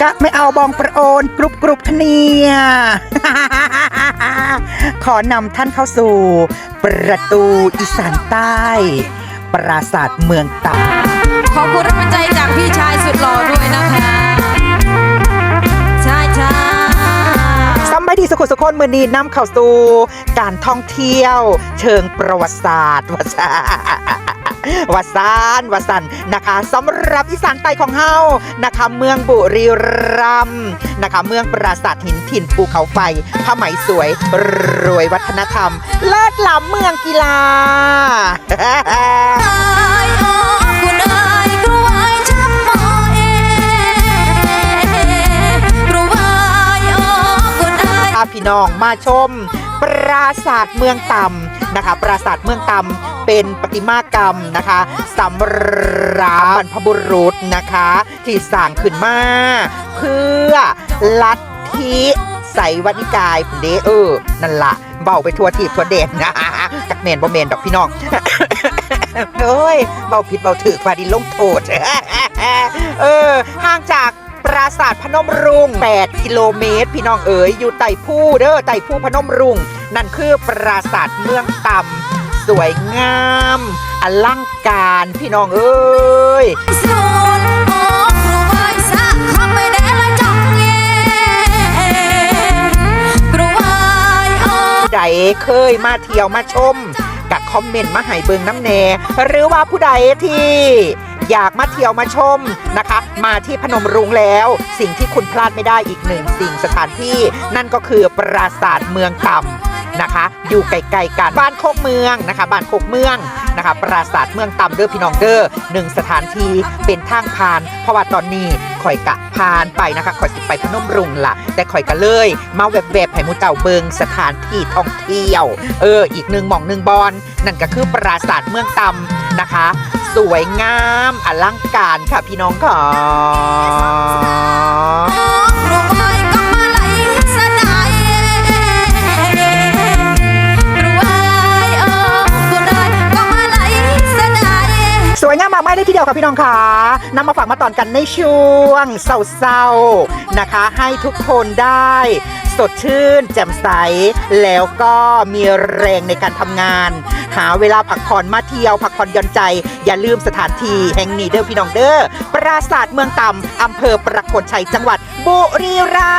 ก็ไม่เอาบองประโอนกรุบกรุบทเนีย ขอนำท่านเข้าสู่ ประตูอีสานใต้ ปราสาทเมืองต่ขอบคุณรับใจจากพี่ชายสุดหล่อด้วยนะคะ ขุสุคนมือนีนำเข้าสู่การท่องเที่ยว เชิงประวัติศาสตร์วาซาวาซานวสันนะคะสำหรับอีสานใต้ของเฮานะคะเมืองบุรีรัมย์นะคะเมืองปราสาทหินถิ่นภูเขาไฟผ้าไหมสวยรวยวัฒนธรรม เลิศล้ำเมืองกีฬา พี่น้องมาชม ปราสาทเมืองต่ำนะคะ ปราสาทเมืองต่ำเป็นประติมากรรมนะคะสำหรับบรรพบุรุษนะคะ ที่สร้างขึ้นมา เพื่อลัทธิไสยวนิกายเดเออนั่นละเบาไปทั่วทีทั่วเด่นนะจักเมนบ่เมนดอกพี่น้องเอ้ยเบาผิดเบาถือฟาดินลงโทษ สาทพนมรุง8กิโลเมตร พี่น้องเอ๋ยอยู่ไต่ผู้เด้อไต่ผู้พนมรุง นั่นคือปราสาทเมืองต่ำสวยงามอลังการพี่น้องเอ้ยสูนโอ้กลัวไอ้สักคำไม่ได้ละจังเย่กลัวไอ้โอ้ผู้ใดเคยมาเที่ยวมาชมกับคอมเมนต์มาให้เบิงน้ำแน่หรือว่าผู้ใดที่ อยากมาเที่ยวมาชมนะคะ มาที่พนมรุ้งแล้ว สิ่งที่คุณพลาดไม่ได้อีกหนึ่งสิ่งสถานที่ นั่นก็คือปราสาทเมืองต่ำนะคะ อยู่ไกลๆกันบ้านโคกเมืองนะคะ บ้านโคกเมืองนะคะปราสาทเมืองต่ำเด้อพี่น้องเด้อหนึ่งสถานที่เป็นทางผ่าน เพราะว่าตอนนี้ข่อยกะผ่านไปนะคะข่อยสิไปพนมรุ้งล่ะแต่ข่อยก็เลย มาแวบๆให้มูเต่าเบิงสถานที่ท่องเที่ยว เออ อีกหนึ่งหม่องหนึ่งบอลนั่นก็คือปราสาทเมืองตำนะคะ สวยงามอลังการค่ะพี่น้องค่ะกลัวไอ้ก็มาสวยก็มาไหลสะดายสวยงามมากไม่ได้ทีเดียวค่ะพี่น้องค่ะนำมาฝากมาตอนกันในช่วงเศร้าๆนะคะ ให้ทุกคนได้ สดชื่น แจ่มใส แล้วก็มีแรงในการทำงาน หาเวลาพักผ่อนมาเที่ยวพักผ่อนย่อนใจ อย่าลืมสถานที่แห่งนี้เด้อพี่น้องเด้อปราสาทเมืองต่ำอำเภอประโคนชัยจังหวัดบุรีรั